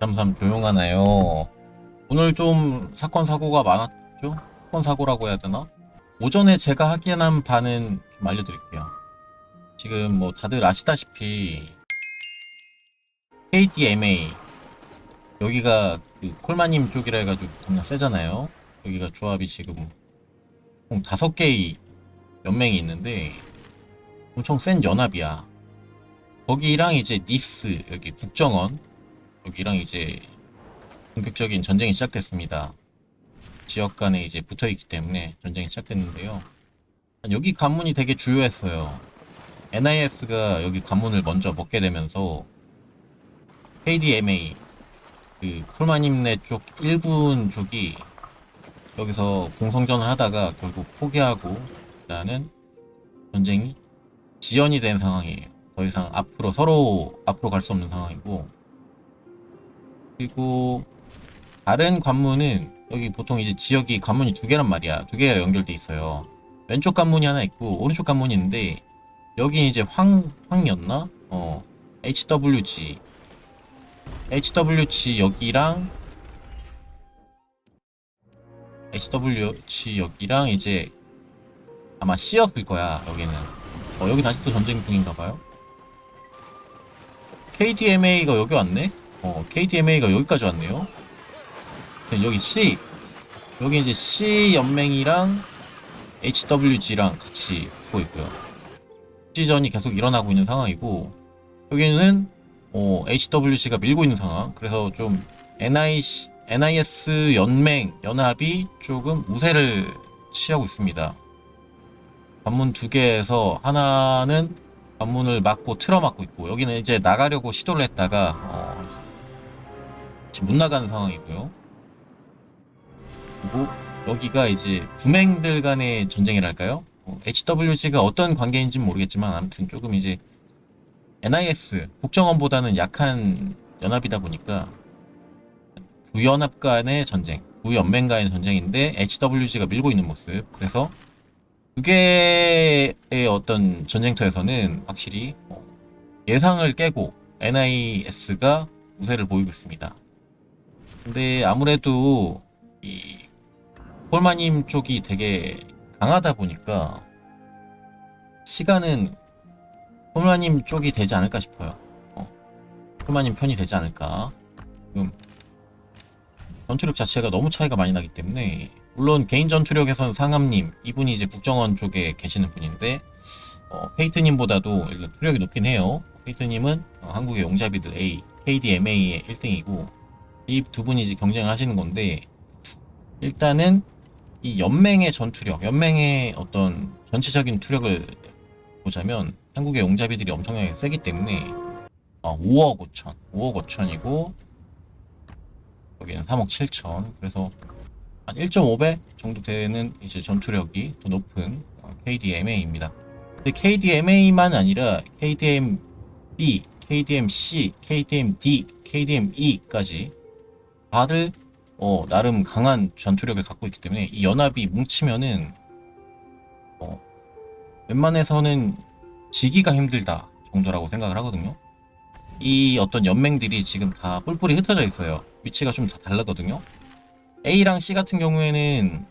잠삼 조용하나요? 오늘 좀 사건 사고가 많았죠? 사건 사고라고 해야 되나? 오전에 제가 확인한 바는 좀 알려드릴게요. 지금 뭐 다들 아시다시피 KDMA 여기가 그 콜마님 쪽이라 해가지고 겁나 세잖아요. 여기가 조합이 지금 총 다섯 개의 연맹이 있는데 엄청 센 연합이야. 거기랑 이제 니스 여기 국정원 여기랑 이제 본격적인 전쟁이 시작됐습니다. 지역 간에 이제 붙어 있기 때문에 전쟁이 시작됐는데요. 여기 관문이 되게 주요했어요. NIS가 여기 관문을 먼저 먹게 되면서 KDMA 그 콜마님네 쪽 1군 쪽이 여기서 공성전을 하다가 결국 포기하고 일단은 전쟁이 지연이 된 상황이에요. 더 이상 앞으로 서로 앞으로 갈 수 없는 상황이고 그리고 다른 관문은 여기 보통 이제 지역이 관문이 두 개란 말이야. 두 개가 연결돼 있어요. 왼쪽 관문이 하나 있고 오른쪽 관문이 있는데 여기 이제 황 황이었나? 어 HWG HWG 여기랑 HWG 여기랑 이제 아마 C였을 거야 여기는 어 여기 다시 또 전쟁 중인가 봐요 KDMA가 여기 왔네 어 KDMA가 여기까지 왔네요 네, 여기 C 여기 이제 C 연맹이랑 HWG랑 같이 붙고 있고요 시전이 계속 일어나고 있는 상황이고 여기는 어, HWC가 밀고 있는 상황. 그래서 좀 NIC, NIS 연맹 연합이 조금 우세를 취하고 있습니다. 관문 두 개에서 하나는 관문을 막고 틀어 막고 있고 여기는 이제 나가려고 시도를 했다가 어, 지금 못 나가는 상황이고요. 그리고 여기가 이제 구맹들 간의 전쟁이랄까요? 어, HWG가 어떤 관계인지는 모르겠지만 아무튼 조금 이제 NIS 국정원보다는 약한 연합이다 보니까 구연합 간의 전쟁, 구연맹 간의 전쟁인데 HWG가 밀고 있는 모습. 그래서 두 개의 어떤 전쟁터에서는 확실히 어, 예상을 깨고 NIS가 우세를 보이고 있습니다. 근데 아무래도 이 폴마님 쪽이 되게 강하다 보니까 시간은 폴마님 쪽이 되지 않을까 싶어요. 어. 폴마님 편이 되지 않을까. 지금 전투력 자체가 너무 차이가 많이 나기 때문에 물론 개인 전투력에선 상암님 이분이 이제 국정원 쪽에 계시는 분인데 어, 페이트님보다도 일단 투력이 높긴 해요. 페이트님은 어, 한국의 용자비들 A, KDMA의 1등이고 이 두 분이 이제 경쟁을 하시는 건데 일단은 이 연맹의 전투력, 연맹의 어떤 전체적인 투력을 보자면 한국의 용자비들이 엄청나게 세기 때문에 어, 5억 5천, 5억 5천이고 여기는 3억 7천. 그래서 한 1.5배 정도 되는 이제 전투력이 더 높은 어, KDMA입니다. 근데 KDMA만 아니라 KDM-B, KDM-C, KDM-D, KDM-E까지 다들 어, 나름 강한 전투력을 갖고 있기 때문에 이 연합이 뭉치면은 어, 웬만해서는 지기가 힘들다 정도라고 생각을 하거든요. 이 어떤 연맹들이 지금 다 뿔뿔이 흩어져 있어요. 위치가 좀다 다르거든요. A랑 C 같은 경우에는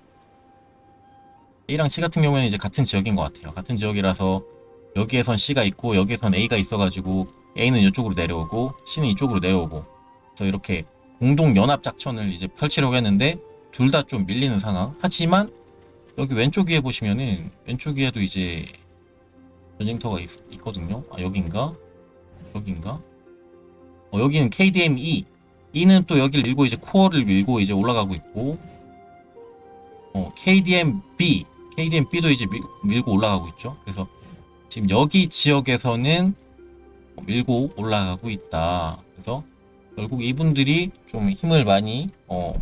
A랑 C 같은 경우에는 이제 같은 지역인 것 같아요. 같은 지역이라서 여기에선 C가 있고 여기에선 A가 있어가지고 A는 이쪽으로 내려오고 C는 이쪽으로 내려오고 그래서 이렇게 공동 연합 작전을 이제 펼치려고 했는데 둘 다 좀 밀리는 상황. 하지만 여기 왼쪽 위에 보시면은 왼쪽 위에도 이제 전쟁터가 있, 있거든요. 아 여긴가? 여긴가? 어 여기는 KDM-E. E는 또 여기를 밀고 이제 코어를 밀고 이제 올라가고 있고 어 KDM-B. KDM-B도 이제 밀, 밀고 올라가고 있죠. 그래서 지금 여기 지역에서는 어, 밀고 올라가고 있다. 그래서 결국 이분들이 좀 힘을 많이 어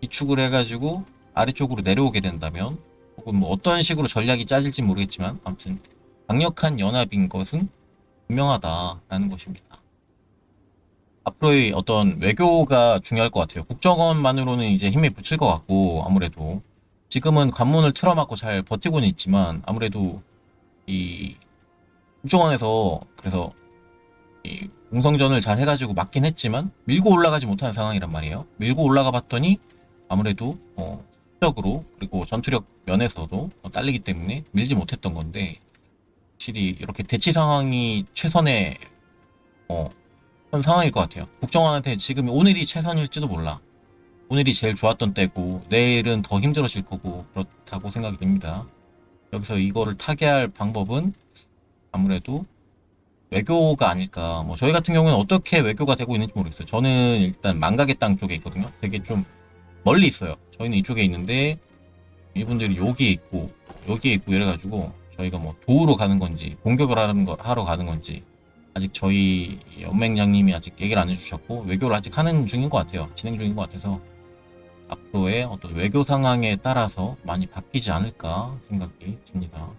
비축을 해가지고 아래쪽으로 내려오게 된다면 혹은 뭐 어떤 식으로 전략이 짜질지 모르겠지만 아무튼 강력한 연합인 것은 분명하다라는 것입니다. 앞으로의 어떤 외교가 중요할 것 같아요. 국정원만으로는 이제 힘이 붙일 것 같고 아무래도 지금은 관문을 틀어막고 잘 버티고는 있지만 아무래도 이 국정원에서 그래서 이 공성전을 잘 해가지고 막긴 했지만 밀고 올라가지 못하는 상황이란 말이에요. 밀고 올라가 봤더니 아무래도 어, 수적으로 그리고 전투력 면에서도 어, 딸리기 때문에 밀지 못했던 건데 확실히 이렇게 대치 상황이 최선의 어, 상황일 것 같아요. 국정원한테 지금 오늘이 최선일지도 몰라. 오늘이 제일 좋았던 때고 내일은 더 힘들어질 거고 그렇다고 생각이 됩니다. 여기서 이거를 타개할 방법은 아무래도 외교가 아닐까. 뭐 저희 같은 경우는 어떻게 외교가 되고 있는지 모르겠어요. 저는 일단 망각의 땅 쪽에 있거든요. 되게 좀 멀리 있어요. 저희는 이쪽에 있는데 이분들이 여기에 있고 여기에 있고 이래가지고 저희가 뭐 도우러 가는 건지 공격을 하는 거 하러 가는 건지 아직 저희 연맹장님이 아직 얘기를 안 해주셨고 외교를 아직 하는 중인 것 같아요. 진행 중인 것 같아서 앞으로의 어떤 외교 상황에 따라서 많이 바뀌지 않을까 생각이 듭니다.